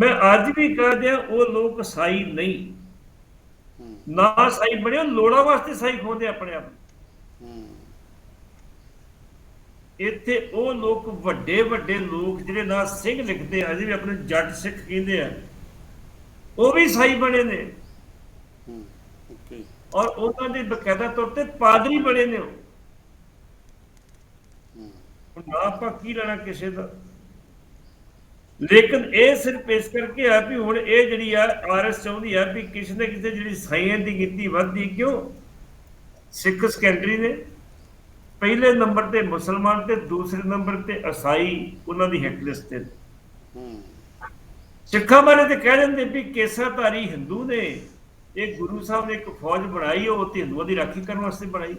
ਮੈਂ ਅੱਜ ਵੀ ਕਹਦੇ ਆ ਉਹ ਲੋਕ ਸਾਈ ਨਹੀਂ। ਨਾ ਸਾਈ ਬਣੇ ਉਹ ਵਾਸਤੇ ਸਾਈ ਖੋਦੇ ਆਪਣੇ ਆਪ ਇੱਥੇ ਉਹ ਲੋਕ ਵੱਡੇ ਵੱਡੇ ਲੋਕ ਜਿਹੜੇ ਨਾ ਸਿੰਘ ਲਿਖਦੇ ਆ ਅਜੇ ਆਪਣੇ ਜੱਟ ਸਿੱਖ ਕਹਿੰਦੇ ਆ, ਉਹ ਵੀ ਸਾਈ ਬਣੇ ਨੇ। ਔਰ ਉਹਨਾਂ ਦੇ ਬਕਾਇਦਾ ਤੌਰ ਤੇ ਪਾਦਰੀ ਬਣੇ ਨੇ ਉਹ। ਨਾ ਆਪਾਂ ਕੀ ਲੈਣਾ ਕਿਸੇ ਦਾ? ਲੇਕਿਨ ਇਹ ਸਿਰਫ ਇਸ ਕਰਕੇ ਆ ਵੀ ਹੁਣ ਇਹ ਜਿਹੜੀ ਆ ਆਰਐਸ ਚਾਹੁੰਦੀ ਆ ਵੀ ਕਿਸੇ ਨਾ ਕਿਸੇ ਜਿਹੜੀ ਸਾਈਆਂ ਦੀ ਗਿਣਤੀ ਵੱਧਦੀ ਕਿਉਂ? ਸਿੱਖ ਸੈਕੰਡਰੀ ਨੇ। ਪਹਿਲੇ ਨੰਬਰ ਤੇ ਮੁਸਲਮਾਨ ਤੇ ਦੂਸਰੇ ਨੰਬਰ ਤੇ ਈਸਾਈ, ਉਹਨਾਂ ਦੀ ਹਿੱਟ ਲਿਸਟ ਤੇ। ਸਿੱਖਾਂ ਬਾਰੇ ਤੇ ਕਹਿ ਦਿੰਦੇ ਵੀ ਕੇਸਾਧਾਰੀ ਹਿੰਦੂ ਨੇ। ਇਹ ਗੁਰੂ ਸਾਹਿਬ ਨੇ ਇੱਕ ਫੌਜ ਬਣਾਈ, ਉਹ ਤੇ ਹਿੰਦੂਆਂ ਦੀ ਰਾਖੀ ਕਰਨ ਵਾਸਤੇ ਬਣਾਈ।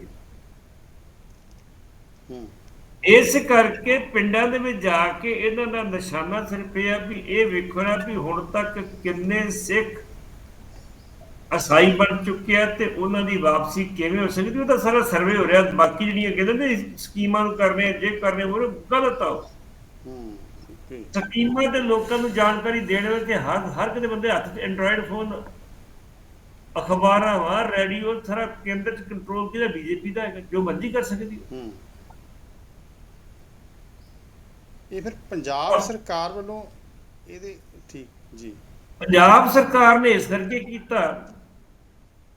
ਹੈ। ਇਸ ਕਰਕੇ ਪਿੰਡਾਂ ਦੇ ਵਿੱਚ ਜਾ ਕੇ ਇਹਨਾਂ ਦਾ ਨਿਸ਼ਾਨਾ ਸਿਰਫ ਇਹ ਆ ਵੀ ਇਹ ਵੇਖਣਾ ਵੀ ਹੁਣ ਤੱਕ ਕਿੰਨੇ ਸਿੱਖ ਅਸਾਈ ਬਣ ਚੁੱਕੇ ਤੇ ਉਹਨਾਂ ਦੀ ਵਾਪਸੀ ਕਿਵੇਂ ਹੋ ਸਕਦੀ, ਉਹ ਤਾਂ ਸਾਰਾ ਸਰਵੇ ਹੋ ਰਿਹਾ, ਬਾਕੀ ਜਿਹੜੀਆਂ ਕਹਿੰਦੇ ਨੇ ਸਕੀਮਾਂ ਨੂੰ ਕਰਨੇ ਜੇ ਕਰਨੇ ਉਹ ਗਲਤ ਆ ਸਕੀਮਾਂ ਤੇ ਲੋਕਾਂ ਨੂੰ ਜਾਣਕਾਰੀ ਦੇਣ ਵਿੱਚ ਹਰ ਹਰ ਕਿਸੇ ਬੰਦੇ ਹੱਥ 'ਚ ਐਂਡਰੋਇਡ ਫੋਨ ਅਖਬਾਰਾਂ ਵਾ ਰੇਡੀਓ ਸਾਰਾ ਕੇਂਦਰ 'ਚ ਕੰਟਰੋਲ ਕਿਹਦਾ ਬੀਜੇਪੀ ਦਾ ਹੈਗਾ, ਜੋ ਮਰਜ਼ੀ ਕਰ ਸਕਦੀ ਹੈ। ਹੂੰ ਇਹ ਫਿਰ ਪੰਜਾਬ ਸਰਕਾਰ ਵੱਲੋਂ ਇਹਦੇ ਠੀਕ ਜੀ। ਪੰਜਾਬ ਸਰਕਾਰ ਨੇ ਇਸ ਕਰਕੇ ਕੀਤਾ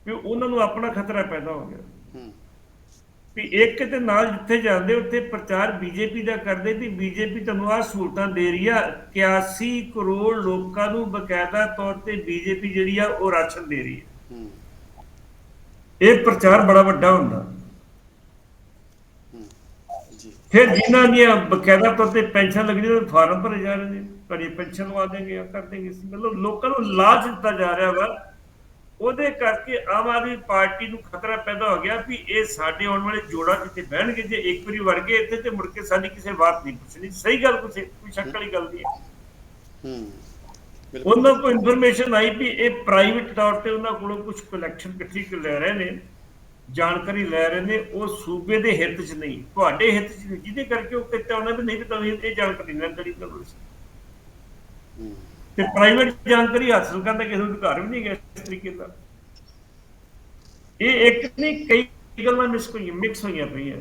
ਕਿ ਉਹਨਾਂ ਨੂੰ ਆਪਣਾ ਖਤਰਾ ਪੈਦਾ ਹੋ ਗਿਆ। ਹੂੰ। ਵੀ ਇੱਕ ਤੇ ਨਾਲ ਜਿੱਥੇ ਜਾਂਦੇ ਉੱਥੇ ਪ੍ਰਚਾਰ ਬੀਜੇਪੀ ਦਾ ਕਰਦੇ ਵੀ ਬੀਜੇਪੀ ਤੁਹਾਨੂੰ ਆਹ ਸਹੂਲਤਾਂ ਦੇ ਰਹੀ ਆ। 81 ਕਰੋੜ ਲੋਕਾਂ ਨੂੰ ਬਕਾਇਦਾ ਤੌਰ ਤੇ ਬੀਜੇਪੀ ਜਿਹੜੀ ਆ ਉਹ ਰਾਸ਼ਨ ਦੇ ਰਹੀ ਹੈ। ਇਹ ਪ੍ਰਚਾਰ ਬੜਾ ਵੱਡਾ ਹੁੰਦਾ। ਫਿਰ ਜਿਨ੍ਹਾਂ ਦੀਆਂ ਬਕਾਇਦਾ ਤੌਰ ਤੇ ਪੈਨਸ਼ਨ ਲੱਗਣੀ ਉਹ ਫਾਰਮ ਭਰੇ ਜਾ ਰਹੇ ਨੇ ਕਦੀ ਪੈਨਸ਼ਨ ਲਵਾ ਦੇਂਗੇ ਆ ਕਰ ਦੇਂਗੇ ਮਤਲਬ ਲੋਕਾਂ ਨੂੰ ਲਾਲਚ ਦਿੱਤਾ ਜਾ ਰਿਹਾ ਵਾ। ਉਹਦੇ ਕਰਕੇ ਆਮ ਆਦਮੀ ਪਾਰਟੀ ਨੂੰ ਖਤਰਾ ਪੈਦਾ ਹੋ ਗਿਆ ਵੀ ਇਹ ਸਾਡੇ ਆਉਣ ਵਾਲੇ ਜੋੜਾ ਜਿੱਥੇ ਬਹਿਣਗੇ ਜੇ ਇੱਕ ਵਾਰੀ ਵੜ ਗਏ ਇੱਥੇ ਤੇ ਮੁੜ ਕੇ ਸਾਡੀ ਕਿਸੇ ਬਾਤ ਨਹੀਂ ਪੁੱਛਣੀ। ਸਹੀ ਗੱਲ ਕੁਛ ਕੋਈ ਸ਼ੱਕ ਵਾਲੀ ਗੱਲ ਨਹੀਂ ਹੈ। ਉਹਨਾਂ ਕੋਲ ਇਨਫੋਰਮੇਸ਼ਨ ਆਈ ਵੀ ਇਹ ਪ੍ਰਾਈਵੇਟ ਤੌਰ ਤੇ ਉਹਨਾਂ ਕੋਲੋਂ ਕੁਝ ਕਲੈਕਸ਼ਨ ਇਕੱਠੀ ਕਰ ਲੈ ਰਹੇ ਨੇ। ਜਾਣਕਾਰੀ ਲੈ ਰਹੇ ਨੇ, ਉਹ ਸੂਬੇ ਦੇ ਹਿੱਤ 'ਚ ਨਹੀਂ, ਤੁਹਾਡੇ ਹਿੱਤ 'ਚ ਨਹੀਂ, ਜਿਹਦੇ ਕਰਕੇ ਉਹ ਕਿਤੇ ਉਹਨਾਂ ਵੀ ਨਹੀਂ ਵੀ ਤੁਹਾਨੂੰ ਇਹ ਜਾਣਕਾਰੀ ਨਾ ਕਰੀ ਕਰੋ ਤੇ ਪ੍ਰਾਈਵੇਟ ਜਾਣਕਾਰੀ ਹਾਸਲ ਕਰਨ ਦਾ ਕਿਸੇ ਨੂੰ ਅਧਿਕਾਰ ਵੀ ਨਹੀਂ ਹੈ ਇਸ ਤਰੀਕੇ ਦਾ। ਇਹ ਇੱਕ ਨਹੀਂ, ਕਈ ਗੱਲਾਂ ਮਿਸ ਹੋਈਆਂ ਮਿਕਸ ਹੋਈਆਂ ਪਈਆਂ।